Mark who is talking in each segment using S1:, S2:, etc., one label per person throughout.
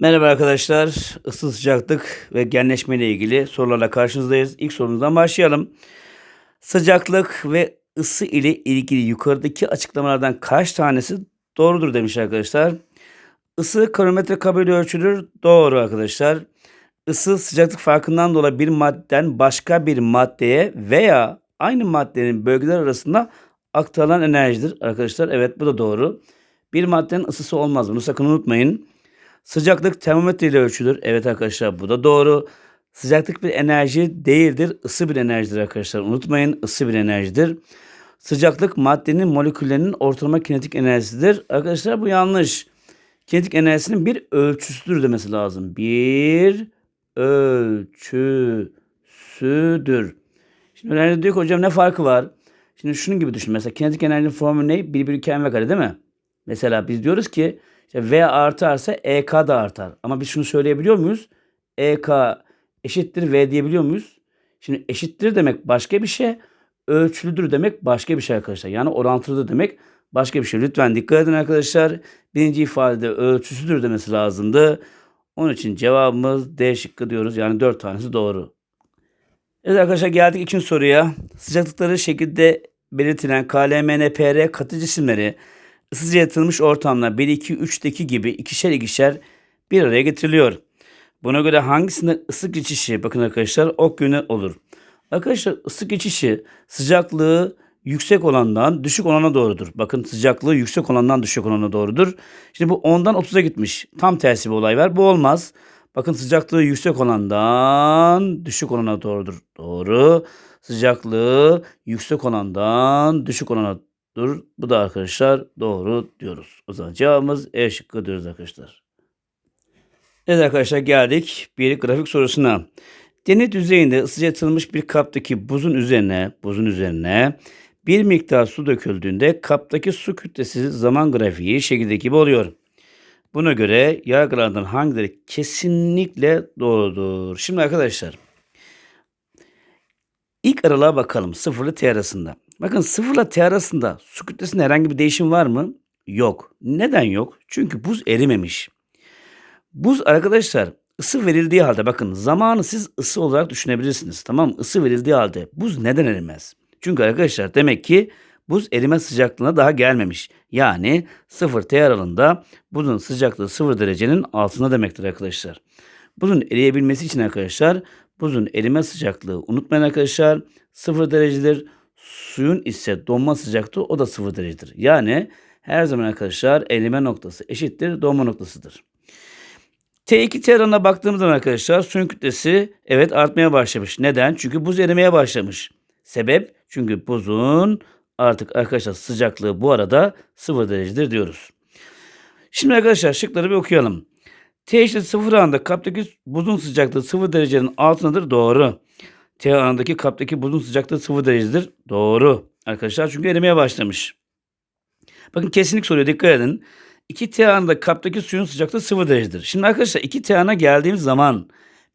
S1: Merhaba arkadaşlar. Isı sıcaklık ve genleşme ile ilgili sorularla karşınızdayız. İlk sorumuzdan başlayalım. Sıcaklık ve ısı ile ilgili yukarıdaki açıklamalardan kaç tanesi doğrudur demiş arkadaşlar. Isı kalorimetre kabıyla ölçülür. Doğru arkadaşlar. Isı sıcaklık farkından dolayı bir maddeden başka bir maddeye veya aynı maddenin bölgeler arasında aktarılan enerjidir arkadaşlar. Evet bu da doğru. Bir maddenin ısısı olmaz. Bunu sakın unutmayın. Sıcaklık termometre ile ölçülür. Evet arkadaşlar bu da doğru. Sıcaklık bir enerji değildir. ısı bir enerjidir arkadaşlar. Unutmayın ısı bir enerjidir. Sıcaklık maddenin moleküllerinin ortalama kinetik enerjisidir. Arkadaşlar bu yanlış. Kinetik enerjisinin bir ölçüsüdür demesi lazım. Bir ölçüsüdür. Şimdi öğrenci diyor ki hocam ne farkı var? Şimdi şunun gibi düşün. Mesela kinetik enerjinin formülü ne? 1 bölü 2 mv kare değil mi? Mesela biz diyoruz ki işte V artarsa EK da artar. Ama biz şunu söyleyebiliyor muyuz? EK eşittir V diyebiliyor muyuz? Şimdi eşittir demek başka bir şey. Ölçülüdür demek başka bir şey arkadaşlar. Yani orantılıdır demek başka bir şey. Lütfen dikkat edin arkadaşlar. Birinci ifadede ölçüsüdür demesi lazımdı. Onun için cevabımız D şıkkı diyoruz. Yani dört tanesi doğru. Evet arkadaşlar geldik ikinci soruya. Sıcaklıkları şekilde belirtilen KLMNPR katı cisimleri ısıca yatılmış ortamda 1, 2, 3'teki gibi ikişer ikişer bir araya getiriliyor. Buna göre hangisinde ısı geçişi bakın arkadaşlar ok yönü olur. Arkadaşlar ısı geçişi sıcaklığı yüksek olandan düşük olana doğrudur. Bakın sıcaklığı yüksek olandan düşük olana doğrudur. Şimdi bu 10'dan 30'a gitmiş. Tam tersi bir olay var. Bu olmaz. Bakın sıcaklığı yüksek olandan düşük olana doğrudur. Doğru. Sıcaklığı yüksek olandan düşük olana dur. Bu da arkadaşlar doğru diyoruz. O zaman cevabımız E şıkkı diyoruz arkadaşlar. Evet arkadaşlar geldik bir grafik sorusuna. Deniz yüzeyinde ısıca atılmış bir kaptaki buzun üzerine, buzun üzerine bir miktar su döküldüğünde kaptaki su kütlesi zaman grafiği şekildeki gibi oluyor. Buna göre yargılardan hangileri kesinlikle doğrudur? Şimdi arkadaşlar ilk aralığa bakalım. Sıfırla T arasında. Bakın sıfırla T arasında su kütlesinde herhangi bir değişim var mı? Yok. Neden yok? Çünkü buz erimemiş. Buz arkadaşlar ısı verildiği halde bakın zamanı siz ısı olarak düşünebilirsiniz. Tamam mı? Isı verildiği halde buz neden erimez? Çünkü arkadaşlar demek ki buz erime sıcaklığına daha gelmemiş. Yani 0 T aralığında buzun sıcaklığı 0 derecenin altında demektir arkadaşlar. Buzun eriyebilmesi için arkadaşlar buzun erime sıcaklığı unutmayın arkadaşlar 0 derecedir. Suyun ise donma sıcaklığı o da 0 derecedir. Yani her zaman arkadaşlar erime noktası eşittir donma noktasıdır. T2 T aralığına baktığımız zaman arkadaşlar suyun kütlesi evet artmaya başlamış. Neden? Çünkü buz erimeye başlamış. Sebep? Çünkü buzun artık arkadaşlar sıcaklığı bu arada 0 derecedir diyoruz. Şimdi arkadaşlar şıkları bir okuyalım. T eşit 0 anında kaptaki buzun sıcaklığı 0 derecenin altındadır. Doğru. T anındaki kaptaki buzun sıcaklığı 0 derecedir. Doğru. Arkadaşlar çünkü erimeye başlamış. Bakın kesinlik soruyor dikkat edin. 2 T anında kaptaki suyun sıcaklığı 0 derecedir. Şimdi arkadaşlar 2 T ana geldiğimiz zaman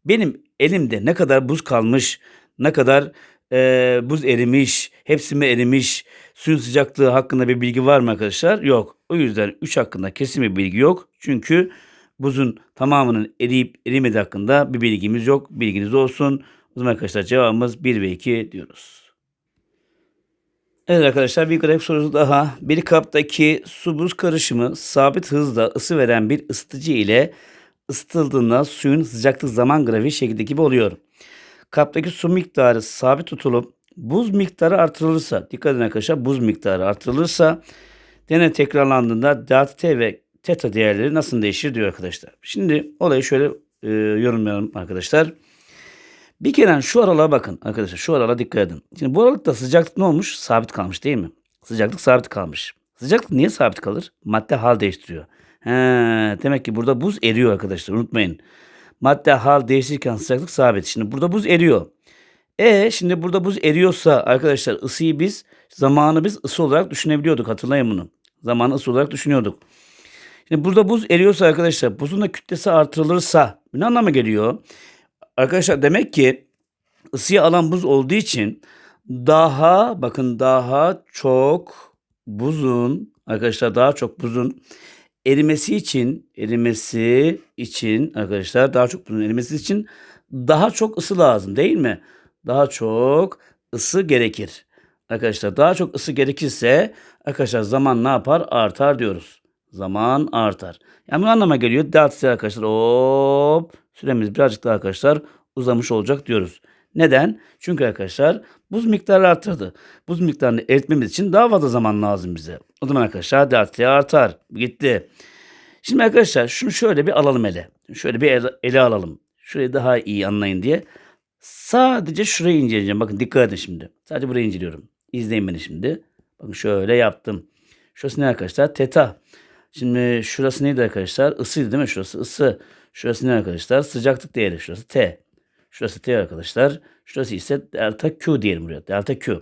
S1: benim elimde ne kadar buz kalmış, ne kadar e, buz erimiş, hepsi mi erimiş, suyun sıcaklığı hakkında bir bilgi var mı arkadaşlar? Yok. O yüzden 3 hakkında kesin bir bilgi yok. Çünkü buzun tamamının eriyip erimediği hakkında bir bilgimiz yok. Bilginiz olsun. O zaman arkadaşlar cevabımız 1 ve 2 diyoruz. Evet arkadaşlar bir grafik sorusu daha. Bir kaptaki su buz karışımı sabit hızda ısı veren bir ısıtıcı ile ısıtıldığında suyun sıcaklık zaman grafiği şekildeki gibi oluyor. Kaptaki su miktarı sabit tutulup buz miktarı artırılırsa, dikkat edin arkadaşlar buz miktarı artırılırsa deney tekrarlandığında delta t ve teta değerleri nasıl değişir diyor arkadaşlar. Şimdi olayı şöyle e, yorumlayalım arkadaşlar. Bir kere şu aralığa bakın arkadaşlar. Şu aralığa dikkat edin. Şimdi bu aralıkta sıcaklık ne olmuş? Sabit kalmış değil mi? Sıcaklık sabit kalmış. Sıcaklık niye sabit kalır? Madde hal değiştiriyor. He, demek ki burada buz eriyor arkadaşlar. Unutmayın. Madde hal değiştirirken sıcaklık sabit. Şimdi burada buz eriyor. E şimdi burada buz eriyorsa arkadaşlar ısıyı biz zamanı biz ısı olarak düşünebiliyorduk. Hatırlayın bunu. Zamanı ısı olarak düşünüyorduk. Şimdi burada buz eriyorsa arkadaşlar buzun da kütlesi artırılırsa ne anlama geliyor? Arkadaşlar demek ki ısıyı alan buz olduğu için daha bakın daha çok buzun arkadaşlar daha çok buzun erimesi için erimesi için arkadaşlar daha çok bunun erimesi için daha çok ısı lazım değil mi? Daha çok ısı gerekir. Arkadaşlar daha çok ısı gerekirse arkadaşlar zaman ne yapar? Artar diyoruz. Zaman artar. Yani bu anlama geliyor. Delta arkadaşlar hop süremiz birazcık daha arkadaşlar uzamış olacak diyoruz. Neden? Çünkü arkadaşlar buz miktarı arttırdı. Buz miktarını eritmemiz için daha fazla zaman lazım bize. O zaman arkadaşlar delta artar. Gitti. Şimdi arkadaşlar şunu şöyle bir alalım ele. Şöyle bir ele, ele alalım. Şurayı daha iyi anlayın diye. Sadece şurayı inceleyeceğim. Bakın dikkat edin şimdi. Sadece burayı inceliyorum. İzleyin beni şimdi. Bakın şöyle yaptım. Şurası ne arkadaşlar? Teta. Şimdi şurası neydi arkadaşlar? Isıydı değil mi? Şurası ısı. Şurası ne arkadaşlar? Sıcaklık değeri. Şurası T. Şurası T arkadaşlar. Şurası ise delta Q diyelim buraya. Delta Q.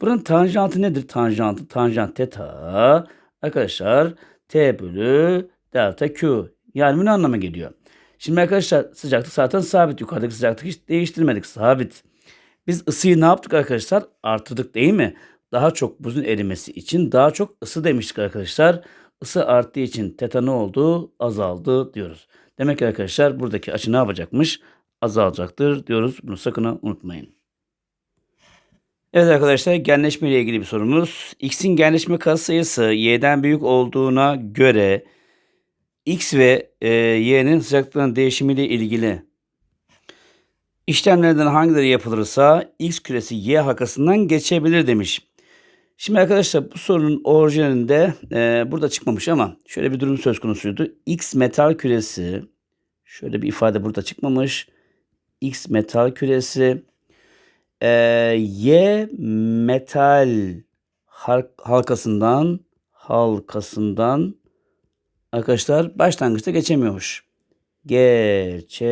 S1: Buranın tanjantı nedir? Tanjantı, tanjant teta. Arkadaşlar T bölü delta Q. Yani bu ne anlama geliyor? Şimdi arkadaşlar sıcaklık zaten sabit. Yukarıdaki sıcaklık hiç değiştirmedik. Sabit. Biz ısıyı ne yaptık arkadaşlar? Artırdık değil mi? Daha çok buzun erimesi için daha çok ısı demiştik arkadaşlar. Isı arttığı için teta ne oldu? Azaldı diyoruz. Demek ki arkadaşlar buradaki açı ne yapacakmış? Azalacaktır diyoruz. Bunu sakın unutmayın. Evet arkadaşlar genleşme ile ilgili bir sorumuz. X'in genleşme katsayısı y'den büyük olduğuna göre X ve e, y'nin sıcaklığının değişimiyle ilgili işlemlerden hangileri yapılırsa X küresi Y halkasından geçebilir demiş. Şimdi arkadaşlar bu sorunun orijinalinde e, burada çıkmamış ama şöyle bir durum söz konusuydu. X metal küresi şöyle bir ifade burada çıkmamış. X metal küresi e, Y metal halkasından halkasından arkadaşlar başlangıçta geçemiyormuş. Geçemiyor.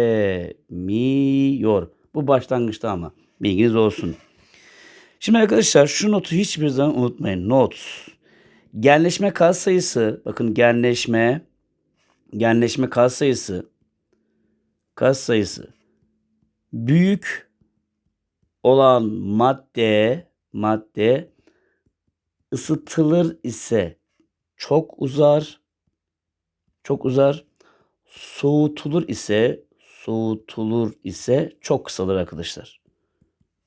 S1: Bu başlangıçta ama bilginiz olsun. Şimdi arkadaşlar şu notu hiçbir zaman unutmayın. Not. Genleşme katsayısı bakın genleşme genleşme katsayısı katsayısı büyük olan madde madde ısıtılır ise çok uzar çok uzar soğutulur ise soğutulur ise çok kısalır arkadaşlar.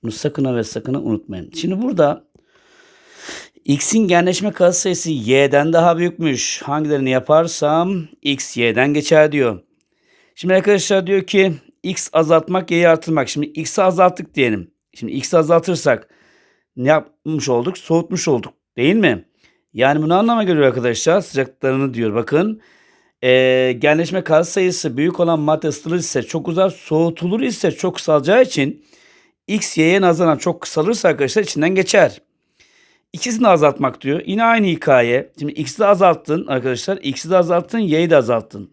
S1: Bunu sakın ve sakın unutmayın. Şimdi burada x'in genleşme katsayısı y'den daha büyükmüş. Hangilerini yaparsam x y'den geçer diyor. Şimdi arkadaşlar diyor ki x azaltmak y'yi artırmak. Şimdi x'i azalttık diyelim. Şimdi x'i azaltırsak ne yapmış olduk? Soğutmuş olduk. Değil mi? Yani bunu anlama geliyor arkadaşlar. Sıcaklıklarını diyor. Bakın e, genleşme katsayısı büyük olan madde ısıtılır ise çok uzar. Soğutulur ise çok kısalacağı için x y'ye nazaran çok kısalırsa arkadaşlar içinden geçer. İkisini azaltmak diyor. Yine aynı hikaye. Şimdi x'i de azalttın arkadaşlar. X'i de azalttın, y'yi de azalttın.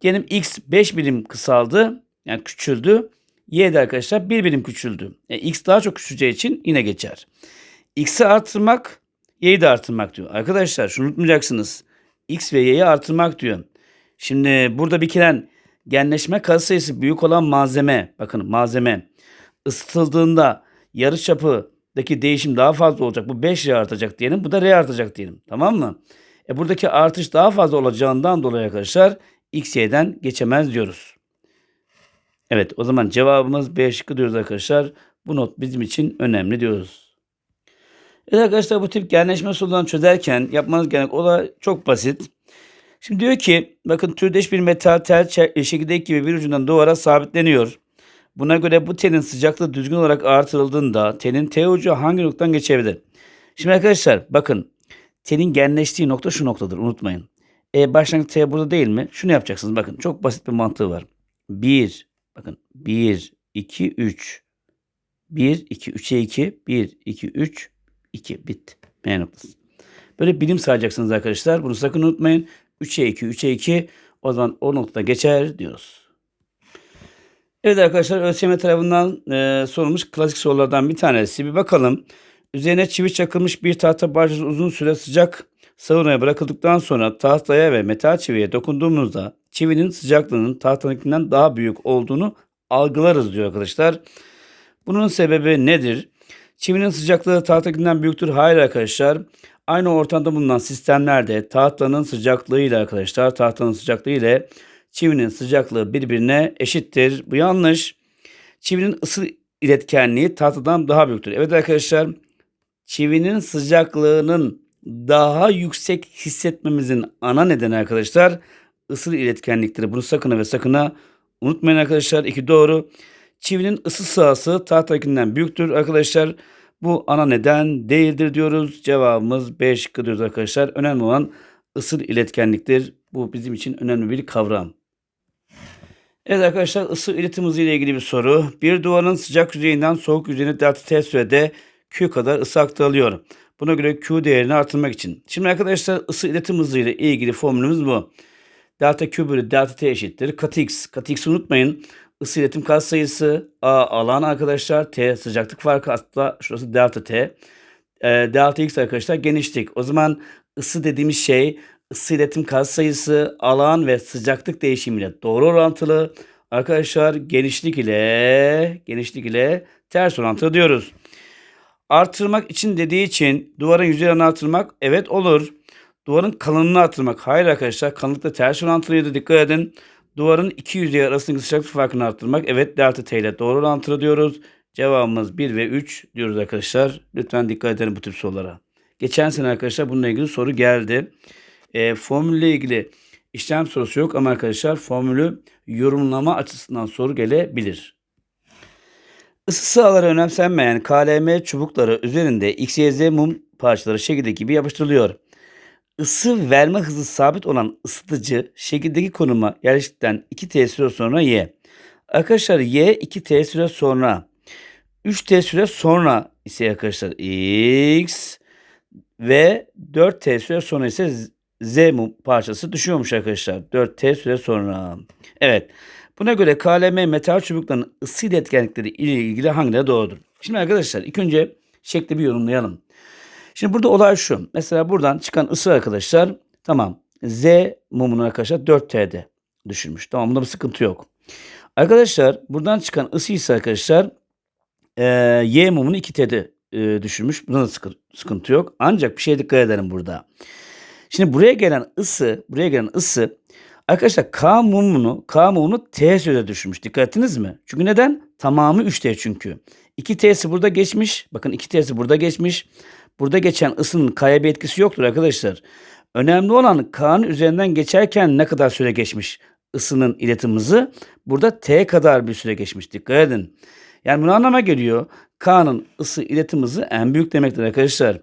S1: Diyelim x 5 birim kısaldı. Yani küçüldü. Y de arkadaşlar 1 birim küçüldü. Yani x daha çok küçüleceği için yine geçer. X'i artırmak, y'yi de artırmak diyor. Arkadaşlar şunu unutmayacaksınız. X ve y'yi artırmak diyor. Şimdi burada bir kere genleşme katsayısı büyük olan malzeme. Bakın malzeme ısıtıldığında yarı çapıdaki değişim daha fazla olacak. Bu 5 R artacak diyelim. Bu da R artacak diyelim. Tamam mı? E buradaki artış daha fazla olacağından dolayı arkadaşlar X, Y'den geçemez diyoruz. Evet o zaman cevabımız B şıkkı diyoruz arkadaşlar. Bu not bizim için önemli diyoruz. Evet arkadaşlar bu tip genleşme sorularını çözerken yapmanız gereken olay çok basit. Şimdi diyor ki bakın türdeş bir metal tel çekirdek gibi bir ucundan duvara sabitleniyor. Buna göre bu telin sıcaklığı düzgün olarak artırıldığında telin T ucu hangi noktadan geçebilir? Şimdi arkadaşlar bakın telin genleştiği nokta şu noktadır unutmayın. E başlangıç T burada değil mi? Şunu yapacaksınız bakın çok basit bir mantığı var. 1 bakın 1 2 3 1 2 3'e 2 1 2 3 2 bit. M noktası. Böyle bilim sayacaksınız arkadaşlar. Bunu sakın unutmayın. 3'e 2 3'e 2 o zaman o noktada geçer diyoruz. Evet arkadaşlar ÖSYM tarafından e, sorulmuş klasik sorulardan bir tanesi. Bir bakalım. Üzerine çivi çakılmış bir tahta parçası uzun süre sıcak savunmaya bırakıldıktan sonra tahtaya ve metal çiviye dokunduğumuzda çivinin sıcaklığının tahtanınkinden daha büyük olduğunu algılarız diyor arkadaşlar. Bunun sebebi nedir? Çivinin sıcaklığı tahtakinden büyüktür. Hayır arkadaşlar. Aynı ortamda bulunan sistemlerde tahtanın sıcaklığı ile arkadaşlar tahtanın sıcaklığı ile çivinin sıcaklığı birbirine eşittir. Bu yanlış. Çivinin ısı iletkenliği tahtadan daha büyüktür. Evet arkadaşlar çivinin sıcaklığının daha yüksek hissetmemizin ana nedeni arkadaşlar ısı iletkenliktir. Bunu sakın ve sakın unutmayın arkadaşlar. İki doğru. Çivinin ısı sahası tahtakinden büyüktür arkadaşlar. Bu ana neden değildir diyoruz. Cevabımız B şıkkı diyoruz arkadaşlar. Önemli olan ısı iletkenliktir. Bu bizim için önemli bir kavram. Evet arkadaşlar ısı iletim hızı ile ilgili bir soru. Bir duvarın sıcak yüzeyinden soğuk yüzeyine delta T sürede Q kadar ısı aktarılıyor. Buna göre Q değerini artırmak için. Şimdi arkadaşlar ısı iletim hızı ile ilgili formülümüz bu. Delta Q bölü delta T eşittir. Katı X. Katı X'i unutmayın. Isı iletim katsayısı A alan arkadaşlar. T sıcaklık farkı hatta şurası delta T. E, delta X arkadaşlar genişlik. O zaman ısı dediğimiz şey ısı iletim katsayısı alan ve sıcaklık değişimiyle doğru orantılı. Arkadaşlar genişlik ile genişlik ile ters orantılı diyoruz. Artırmak için dediği için duvarın yüzeyini artırmak evet olur. Duvarın kalınlığını artırmak hayır arkadaşlar kalınlıkla ters orantılıydı dikkat edin. Duvarın iki yüzey arasındaki sıcaklık farkını arttırmak evet delta T ile doğru orantılı diyoruz. Cevabımız 1 ve 3 diyoruz arkadaşlar. Lütfen dikkat edelim bu tür sorulara. Geçen sene arkadaşlar bununla ilgili soru geldi. E, formülle ilgili işlem sorusu yok ama arkadaşlar formülü yorumlama açısından soru gelebilir. Isı sahaları önemsenmeyen KLM çubukları üzerinde XYZ mum parçaları şekildeki gibi yapıştırılıyor. Isı verme hızı sabit olan ısıtıcı şekildeki konuma yerleştikten 2T süre sonra Y. Arkadaşlar Y 2T süre sonra 3T süre sonra ise arkadaşlar X ve 4T süre sonra ise Z parçası düşüyormuş arkadaşlar. 4T süre sonra. Evet. Buna göre KLM metal çubuklarının ısı iletkenlikleri ile ilgili hangileri doğrudur? Şimdi arkadaşlar ilk önce şekli bir yorumlayalım. Şimdi burada olay şu. Mesela buradan çıkan ısı arkadaşlar tamam Z mumunu arkadaşlar 4T'de düşürmüş. Tamam bunda bir sıkıntı yok. Arkadaşlar buradan çıkan ısı ise arkadaşlar e, Y mumunu 2T'de e, düşürmüş. Bunda da sıkı, sıkıntı yok. Ancak bir şeye dikkat edelim burada. Şimdi buraya gelen ısı, buraya gelen ısı arkadaşlar K mumunu, K mumunu T sürede düşürmüş. Dikkat ettiniz mi? Çünkü neden? Tamamı 3T çünkü. 2T'si burada geçmiş. Bakın 2T'si burada geçmiş. Burada geçen ısının K'ya bir etkisi yoktur arkadaşlar. Önemli olan K'nın üzerinden geçerken ne kadar süre geçmiş ısının iletim hızı. Burada T kadar bir süre geçmiş. Dikkat edin. Yani bunu anlama geliyor. K'nın ısı iletim hızı en büyük demektir arkadaşlar.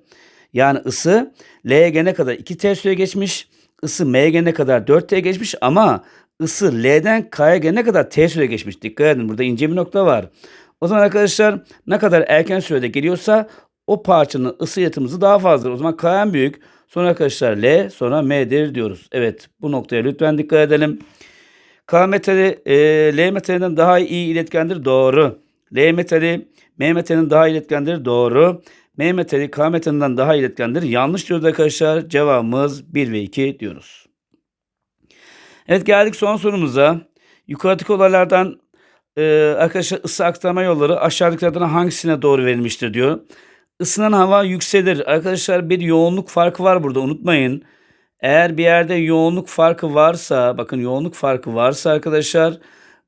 S1: Yani ısı L'ye gelene kadar 2T süre geçmiş. Isı M'ye gelene kadar 4T geçmiş ama ısı L'den K'ya gelene kadar T süre geçmiş. Dikkat edin burada ince bir nokta var. O zaman arkadaşlar ne kadar erken sürede geliyorsa o parçanın ısı iletim hızı daha fazladır. O zaman K en büyük. Sonra arkadaşlar L sonra M'dir diyoruz. Evet bu noktaya lütfen dikkat edelim. K metali e, L metalinden daha iyi iletkendir. Doğru. L metali M metalinin daha iletkendir. Doğru. M metali K metalinden daha iletkendir. Yanlış diyoruz arkadaşlar. Cevabımız 1 ve 2 diyoruz. Evet geldik son sorumuza. Yukarıdaki olaylardan e, arkadaşlar ısı aktarma yolları aşağıdakilerden hangisine doğru verilmiştir diyor. Isınan hava yükselir. Arkadaşlar bir yoğunluk farkı var burada unutmayın. Eğer bir yerde yoğunluk farkı varsa bakın yoğunluk farkı varsa arkadaşlar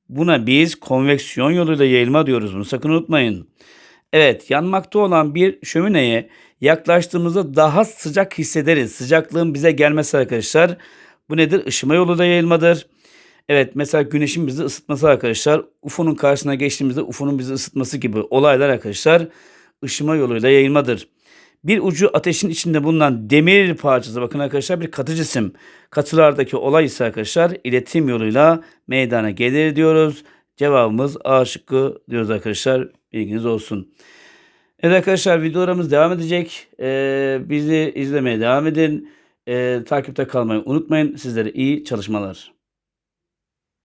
S1: buna biz konveksiyon yoluyla yayılma diyoruz. Bunu sakın unutmayın. Evet yanmakta olan bir şömineye yaklaştığımızda daha sıcak hissederiz. Sıcaklığın bize gelmesi arkadaşlar. Bu nedir? Işıma yoluyla yayılmadır. Evet mesela güneşin bizi ısıtması arkadaşlar. UFO'nun karşısına geçtiğimizde UFO'nun bizi ısıtması gibi olaylar arkadaşlar ışıma yoluyla yayılmadır. Bir ucu ateşin içinde bulunan demir parçası bakın arkadaşlar bir katı cisim. Katılardaki olay ise arkadaşlar iletim yoluyla meydana gelir diyoruz. Cevabımız A şıkkı diyoruz arkadaşlar. Bilginiz olsun. Evet arkadaşlar videolarımız devam edecek. Ee, bizi izlemeye devam edin. Ee, takipte kalmayı unutmayın. Sizlere iyi çalışmalar.